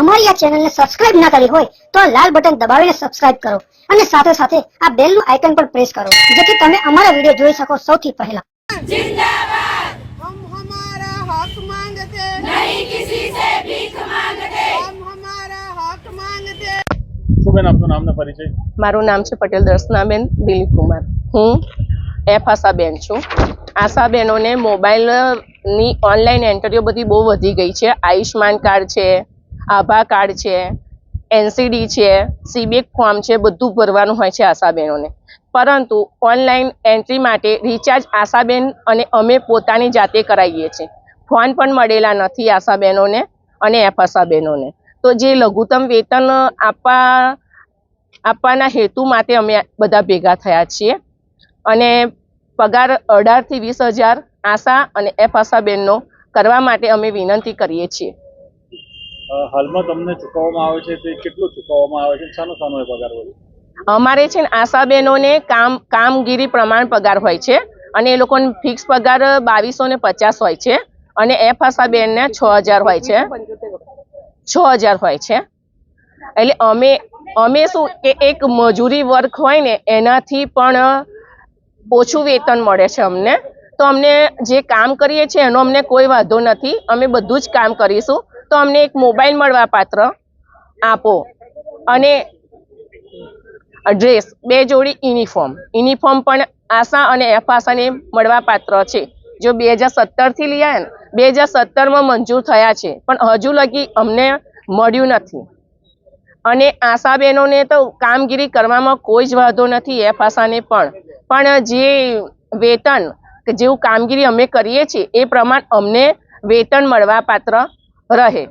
અમારી આ ચેનલને સબસ્ક્રાઇબ ના કરી હોય તો આ લાલ બટન દબાવીને સબસ્ક્રાઇબ કરો અને સાથે સાથે આ બેલનું આઇકન પણ પ્રેસ કરો જેથી તમે અમારા વીડિયો જોઈ શકો સૌથી પહેલા. મારું નામ છે પટેલ દર્શનાબેન દિલીપ કુમાર હું એફ આશાબેન છું. આશાબેનોને મોબાઈલની ઓનલાઈન એન્ટ્રીઓ બધી બહુ વધી ગઈ છે. આયુષ્યમાન કાર્ડ છે આભા કાર્ડ છે એનસીડી છે સીબેક ફોર્મ છે, બધું ભરવાનું હોય છે આશાબહેનોને પરંતુ ઓનલાઈન એન્ટ્રી માટે રિચાર્જ આશાબેન અને અમે પોતાની જાતે કરાવીએ છીએ. ફોન પણ મળેલા નથી આશાબહેનોને અને એફ આશાબહેનોને તો જે લઘુત્તમ વેતન આપવા, આપવાના હેતુ માટે અમે બધા ભેગા થયા છીએ. અને પગાર અઢારથી વીસ હજાર આશા અને એફ આશાબહેનનો કરવા માટે અમે વિનંતી કરીએ છીએ. હાલમાં તમને ચૂકવવામાં આવે છે તે કેટલું ચૂકવવામાં આવે છે? શાનો શાનો પગાર હોય અમારે છે ને આશાબેનોને કામ, કામગીરી પ્રમાણ પગાર હોય છે અને એ લોકોને ફિક્સ પગાર બાવીસો ને પચાસ હોય છે અને એફ આશાબેનને છ હજાર હોય છે. છ હજાર હોય છે. એટલે અમે અમે શું કે એક મજૂરી વર્ક હોય ને એનાથી પણ ઓછું વેતન મળે છે અમને. તો અમને જે કામ કરીએ છીએ એનો અમને કોઈ વાંધો નથી. અમે બધું જ કામ કરીશું. તો અમને એક મોબાઈલ મળવા પાત્ર આપો. અને ડ્રેસ, બે જોડી યુનિફોર્મ. યુનિફોર્મ પણ આશા અને એફ આશાને મળવા પાત્ર છે. જો બે હજાર સત્તરથી લઈએ ને, બે હજાર સત્તરમાં મંજૂર થયા છે. પણ હજુ લગી અમને મળ્યું નથી. અને આશાબેનોને તો કામગીરી કરવામાં કોઈ જ વાંધો નથી એફ આશાને પણ. પણ જે વેતન કે જેવું કામગીરી અમે કરીએ છીએ, એ પ્રમાણ અમને વેતન મળવા પાત્ર રહે.